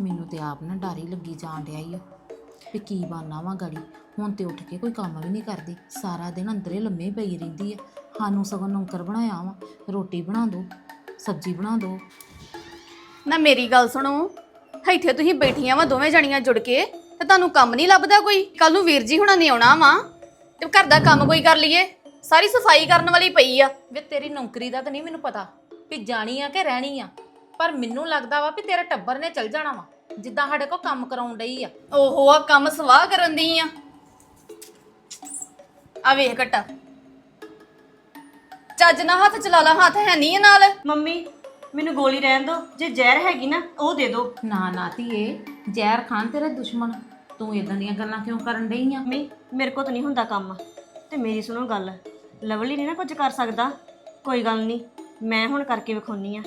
ਮੈਨੂੰ ਤੇ ਆਪ ਨਾ ਡਰ ਹੀ ਲੱਗੀ ਜਾਣ ਡਿਆ ਈ ਓ ਵੀ ਕੀ ਬਾਨਾ ਵਾ ਗੜੀ? ਹੁਣ ਤੇ ਉੱਠ ਕੇ ਕੋਈ ਕੰਮ ਵੀ ਨਹੀਂ ਕਰਦੀ। ਸਾਰਾ ਦਿਨ ਅੰਦਰੇ ਲੰਮੇ ਪਈ ਰਹਿੰਦੀ ਆ। ਸਾਨੂੰ ਸਗੋਂ ਨੌਕਰ ਬਣਾਇਆ ਵਾ। ਰੋਟੀ ਬਣਾ ਦੋ ਸਬਜ਼ੀ ਬਣਾ ਦੋ। ਨਾ ਮੇਰੀ ਗੱਲ ਸੁਣੋ। ਇੱਥੇ ਤੁਸੀਂ ਬੈਠੀਆਂ ਵਾ ਦੋਵੇਂ ਜਣੀਆਂ ਜੁੜ ਕੇ। ਤੇ ਤੁਹਾਨੂੰ ਕੰਮ ਨਹੀਂ ਲੱਭਦਾ ਕੋਈ? ਕੱਲ ਨੂੰ ਵੀਰ ਜੀ ਹੁਣਾਂ ਨੇ ਆਉਣਾ ਵਾ। ਤੇ ਘਰ ਦਾ ਕੰਮ ਕੋਈ ਕਰ ਲਈਏ। ਸਾਰੀ ਸਫ਼ਾਈ ਕਰਨ ਵਾਲੀ ਪਈ ਆ। ਵੇ ਤੇਰੀ ਨੌਕਰੀ ਦਾ ਤਾਂ ਨਹੀਂ ਮੈਨੂੰ ਪਤਾ। ਵੀ ਜਾਣੀ ਆ ਕਿ ਰਹਿਣੀ ਆ। ਪਰ ਮੈਨੂੰ ਲੱਗਦਾ ਵਾ ਵੀ ਤੇਰੇ ਟੱਬਰ ਨੇ ਚਲ ਜਾਣਾ ਵਾ ਜਿੱਦਾਂ ਸਾਡੇ ਕੋਲ ਕੰਮ ਕਰਾਉਣ ਡਈ ਆ। ਓਹੋ ਆ ਕੰਮ ਸਵਾਹ ਕਰਨ ਦੀ ਆ। ਆ ਵੇਖ ਘਟਾ। ਚੱਜ ਨਾਲ ਹੱਥ ਚਲਾ ਲਾ ਹੱਥ ਹੈ ਨਹੀਂ ਨਾਲ। ਮੰਮੀ ਮੈਨੂੰ ਗੋਲੀ ਰਹਿਣ ਦਿਓ ਜੇ ਜ਼ਹਿਰ ਹੈਗੀ ਨਾ ਉਹ ਦੇ ਦਿਓ ਨਾ ਨਾ ਧੀਏ ਜ਼ਹਿਰ ਖਾਨ ਤੇਰੇ ਦੁਸ਼ਮਣ ਤੂੰ ਇਦਾਂ ਦੀਆਂ ਗੱਲਾਂ ਕਿਉਂ ਕਰਨ ਡਈ ਆ? ਮੰਮੀ ਮੇਰੇ ਕੋਲ ਤਾਂ ਨਹੀਂ ਹੁੰਦਾ ਕੰਮ। ਤੇ ਮੇਰੀ ਸੁਣੋ ਗੱਲ ਲਵਲੀ ਨਹੀਂ ਨਾ ਕੁਝ ਕਰ ਸਕਦਾ। ਕੋਈ ਗੱਲ ਨਹੀਂ ਮੈਂ ਹੁਣ ਕਰਕੇ ਵਿਖਾਉਣੀ ਆ।